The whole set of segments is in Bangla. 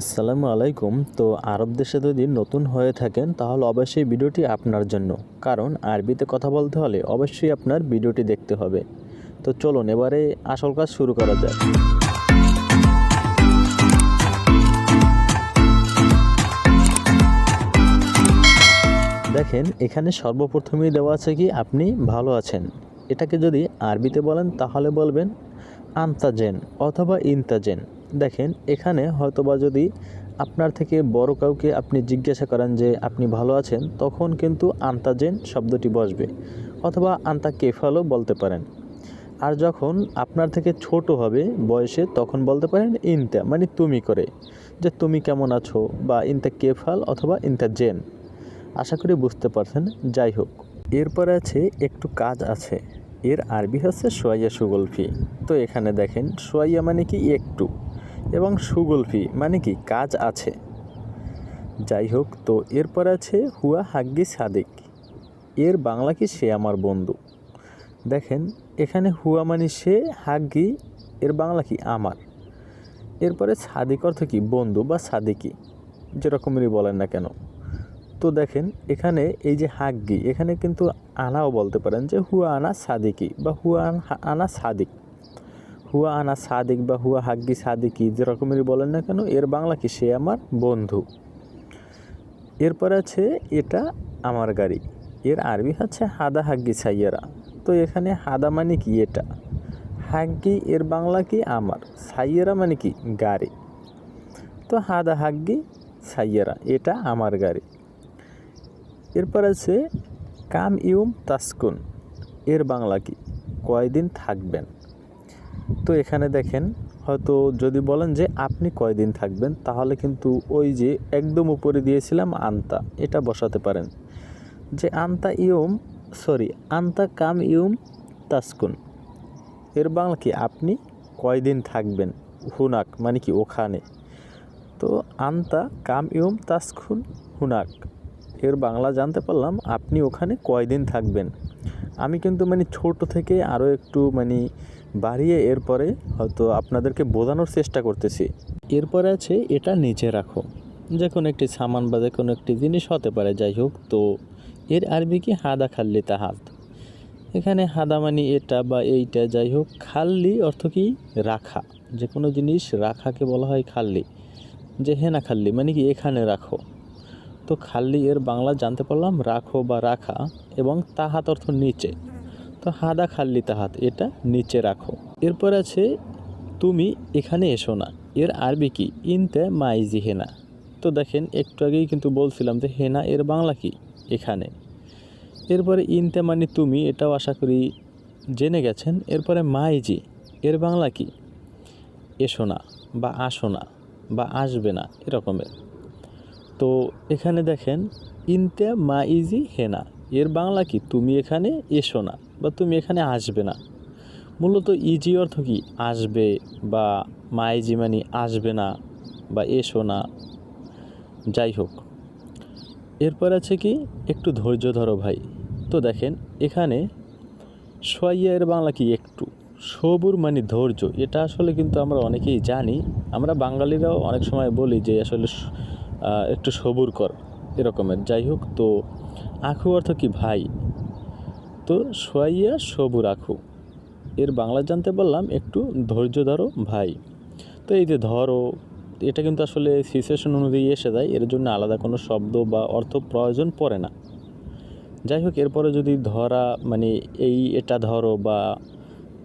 আসসালামু আলাইকুম। তো আরব দেশে যদি নতুন হয়ে থাকেন, তাহলে অবশ্যই ভিডিওটি আপনার জন্য। কারণ আরবিতে কথা বলতে হলে অবশ্যই আপনার ভিডিওটি দেখতে হবে। তো চলুন, এবারে আসল কাজ শুরু করা যাক। দেখেন, এখানে সর্বপ্রথমেই দেওয়া আছে কি, আপনি ভালো আছেন। এটাকে যদি আরবিতে বলেন, তাহলে বলবেন আন্তাজেন অথবা ইন্তাজেন। দেখেন, এখানে হয়তোবা যদি আপনার থেকে বড় কাউকে আপনি জিজ্ঞাসা করেন যে, আপনি ভালো আছেন? তখন কিন্তু আন্তাজেন শব্দটি বসবে অথবা আন্তা কেফালও বলতে পারেন। আর যখন আপনার থেকে ছোট হবে বয়সে, তখন বলতে পারেন, ইনতা মানে তুমি করে, যে, তুমি কেমন আছো? বা, ইনতা কেফাল অথবা ইনতা জেন আশা করি বুঝতে পারছেন, যাই হোক। এরপরে আছে, একটু কাজ আছে। এর আরবি হচ্ছে সোয়াইয়া সুগলফি। তো এখানে দেখেন, সোয়াইয়া মানে কি একটু? এবং সুগলফি মানে কি, কাজ আছে। যাই হোক, তো এরপর আছে হুয়া হাগ্গি সাদিক। এর বাংলা কি? সে আমার বন্ধু। দেখেন, এখানে হুয়া মানে সে, হাগ্গি, এর বাংলা কি? আমার। এরপরে সাদিক অর্থ কি? বন্ধু বা সাদিকি, যেরকমই বলেন না কেন। তো দেখেন, এখানে এই যে হাগ্গি, এখানে কিন্তু আনাও বলতে পারেন যে হুয়া আনা সাদিকি বা হুয়া আনা সাদিক। হুয়া আনা সাদিক বা হুয়া হাগ্গি সাদিকি যেরকমেরই বলেন না কেন, এর বাংলা কি, সে আমার বন্ধু। এরপর আছে, এটা আমার গাড়ি। এর আরবি হচ্ছে হাদা হাগ্গি সাইয়ারা। তো এখানে হাদা মানে কি, এটা? হাগ্গি, এর বাংলা কি, আমার। সাইয়ারা মানে কি, গাড়ি। তো হাদা হাগ্গি সাইয়ারা, এটা আমার গাড়ি। এরপর আছে, কাম ইউম তাসকুন, এর বাংলা কি, কয়দিন থাকবেন? তো এখানে দেখেন, হয়তো যদি বলেন যে আপনি কয়দিন থাকবেন, তাহলে কিন্তু ওই যে একদম উপরে দিয়েছিলাম আন্তা, এটা বসাতে পারেন। যে আন্তা ইউম সরি, আন্তা কাম ইউম তাসকুন। এর বাংলা কি? আপনি কয়দিন থাকবেন? হুনাক মানে কি ওখানে? তো আন্তা কাম ইউম তাসকুন, হুনাক। এর বাংলা জানতে পারলাম, আপনি ওখানে কয়দিন থাকবেন? আমি কিন্তু মানে ছোট থেকে আরও একটু মানে বাড়িয়ে এরপরে হয়তো আপনাদেরকে বোঝানোর চেষ্টা করতেছি। এরপরে আছে, এটা নিচে রাখো। যে কোনো একটি সামান বা যে কোনো একটি জিনিস হতে পারে, যাই হোক, তো এর আরবি কি? হাদা খাল্লি তা হাত এখানে হাদা মানে এটা বা এইটা, যাই হোক, খাল্লি অর্থ কি? রাখা। যে কোনো জিনিস রাখাকে বলা হয় খাল্লি। যে হেনা খাল্লি মানে কি? এখানে রাখো। তো খাল্লি এর বাংলা জানতে পারলাম, রাখো বা রাখা এবং তাহাত অর্থ নিচে। তো হাদা খাল্লি তাহাত এটা নিচে রাখো। এরপর আছে, তুমি এখানে এসো না। এর আরবি কি? ইনতে মাইজি হেনা। তো দেখেন, একটু আগেই কিন্তু বলছিলাম যে হেনা এর বাংলা কি? এখানে। এরপরে ইনতে মানে তুমি, এটাও আশা করি জেনে গেছেন। এরপরে মাইজি, এর বাংলা কি? এসো না, বা আসো না, বা আসবে না, এরকমের। তো এখানে দেখেন, ইনতে মা ইজি হেনা। এর বাংলা কি? তুমি এখানে এসো না বা তুমি এখানে আসবে না। মূলত ইজি অর্থ কি? আসবে বা মা ইজি মানে আসবে না বা এসো না। যাই হোক, এরপর আছে কি? একটু ধৈর্য ধরো ভাই। তো দেখেন, এখানে সোয়াইয়া এর বাংলা কি? একটু। সবুর মানে ধৈর্য। এটা আসলে কিন্তু আমরা অনেকেই জানি। আমরা বাঙালিরাও অনেক সময় বলি যে আসলে একটু সবুর কর, এরকমের। যাই হোক, তো আখু অর্থ কি ভাই? তো সোয়াইয়া সবুর আখু। এর বাংলা জানতে পারলাম, একটু ধৈর্য ধরো ভাই। তো এই যে ধরো, এটা কিন্তু আসলে সিচুয়েশন অনুযায়ী এসে যায়, এর জন্য আলাদা কোনো শব্দ বা অর্থ প্রয়োজন পড়ে না। যাই হোক, এরপরে যদি ধরা মানে এই এটা ধরো বা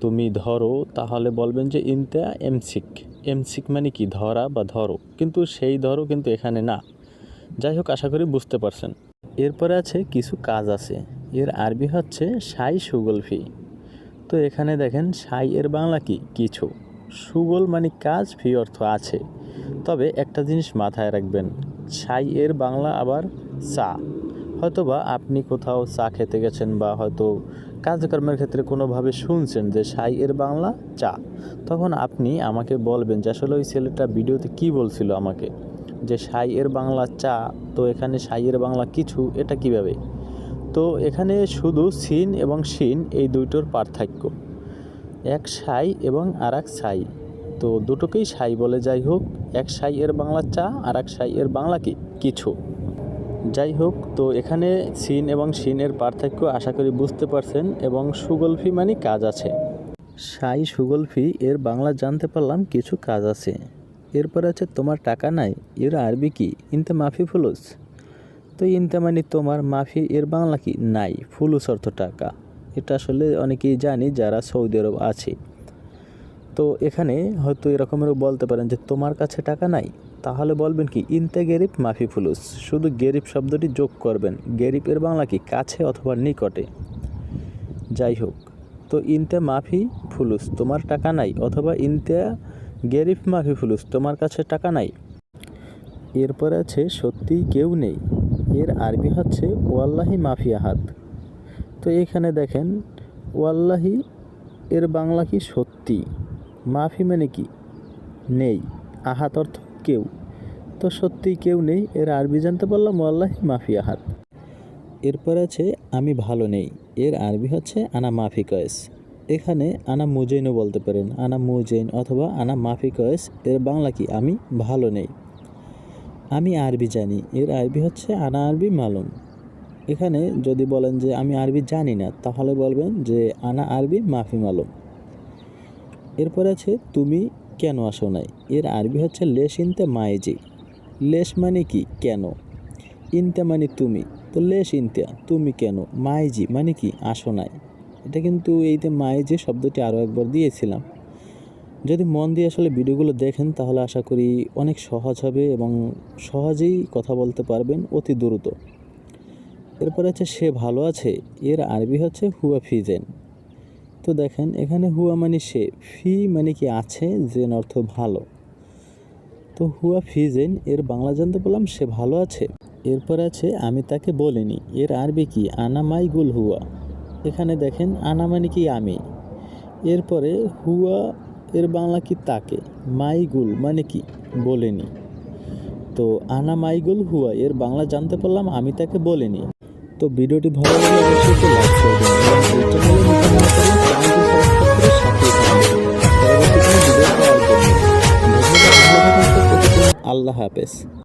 তুমি ধরো, তাহলে বলবেন যে ইনতা এমসিক। এমসিক মানে কি? ধরা বা ধরো। কিন্তু সেই ধরো কিন্তু এখানে না। যাই হোক, আশা করি বুঝতে পারছেন। এরপরে আছে কিছু কাজ আছে। এর আরবি হচ্ছে সাই সুগলফি। তো এখানে দেখেন, সাই এর বাংলা কি? কিছু। সুগল মানে কাজ, ফি অর্থ আছে। তবে একটা জিনিস মাথায় রাখবেন, সাই এর বাংলা আবার চা। হয়তোবা আপনি কোথাও চা খেতে গেছেন বা হয়তো কাজকর্মের ক্ষেত্রে কোনোভাবে শুনছেন যে সাই এর বাংলা চা। তখন আপনি আমাকে বলবেন যে আসলে ওই ছেলেটা ভিডিওতে কি বলছিল আমাকে? যে সাই এর বাংলা চা, তো এখানে সাই এর বাংলা কিছু, এটা কীভাবে? তো এখানে শুধু সিন এবং শিন এই দুইটোর পার্থক্য। এক সাই এবং আর এক সাই। তো দুটোকেই সাই বলে, যাই হোক, এক সাই এর বাংলা চা আর এক সাই এর বাংলা কি, কিছু। যাই হোক, তো এখানে সিন এবং সিনের পার্থক্য আশা করি বুঝতে পারছেন, এবং সুগলফি মানে কাজ আছে। সাই সুগলফি, এর বাংলা জানতে পারলাম, কিছু কাজ আছে। এরপর আছে, তোমার টাকা নাই, এর আরবি কি? ইনতে মাফি ফুলুস? তো ইনতে মানে তোমার মাফি, এর বাংলা কি? নাই, ফুলুস অর্থ টাকা। এটা আসলে অনেকেই জানি, যারা সৌদি আরব আছে। তো এখানে হয়তো এরকমেরও বলতে পারেন যে, তোমার কাছে টাকা নাই? তাহলে বলবেন কি, ইনতে গেরিব মাফি ফুলুস। শুধু গেরিব শব্দটি যোগ করবেন। গেরিবের বাংলা কি? কাছে অথবা নিকটে। যাই হোক, তো ইনতে মাফি ফুলুস, তোমার টাকা নাই অথবা ইনতে গেরিব মাফি ফুলুস তোমার কাছে টাকা নাই। এরপর আছে সত্যিই কেউ নেই। এর আরবি হচ্ছে, ওয়াল্লাহি মাফিয়া হাত তো এখানে দেখেন, ওয়াল্লাহি এর বাংলা কি সত্যি? মাফি মানে কি? নেই। আহাত অর্থ কেউ। তো সত্যিই কেউ নেই, এর আরবি জানতে পারলাম, ওয়াল্লাহি মাফি আহাত এরপর আছে, আমি ভালো নেই। এর আরবি হচ্ছে, আনা মাফি কয়েস। এখানে আনা মুজৈনও বলতে পারেন, আনা মুজৈন অথবা আনা মাফি কয়েস এর বাংলা কি, আমি ভালো নেই। আমি আরবি জানি, এর আরবি হচ্ছে আনা আরবি মালুম। এখানে যদি বলেন যে আমি আরবি জানি না, তাহলে বলবেন যে আনা আরবি মাফি মালুম। এরপর আছে, তুমি কেন আসো নাই? এর আরবি হচ্ছে লেশ ইনতে মাইজি লেশ মানে কি, কেন? ইনতে মানে তুমি, তো লেশ ইনতে, তুমি কেন? মাইজি মানে কি, আসো নাই। এটা কিন্তু এইতে মায়ে যে শব্দটি আরও একবার দিয়েছিলাম। যদি মন দিয়ে আসলে ভিডিওগুলো দেখেন, তাহলে আশা করি অনেক সহজ হবে এবং সহজেই কথা বলতে পারবেন অতি দ্রুত। এরপর আছে, সে ভালো আছে, এর আরবি হচ্ছে হুয়া ফিজেন তো দেখেন, এখানে হুয়া মানে সে, ফি মানে কি আছে, জেন অর্থ ভালো। তো হুয়া ফিজেন এর বাংলা জানতে পারলাম, সে ভালো আছে। এরপর আছে, আমি তাকে বলিনি, এর আরবি কি, আনা মাই গুল হুয়া। এখানে দেখেন, আনা মানে কি আমি? এরপরে হুয়া, এর বাংলা কি তাকে? মাইগুল মানে কি? বলেনি। তো আনা মাইগুল, হুয়া, এর বাংলা জানতে পারলাম, আমি তাকে বলিনি। তো ভিডিওটি ভালো লাগলে অবশ্যই লাইক করে। আল্লাহ হাফেজ।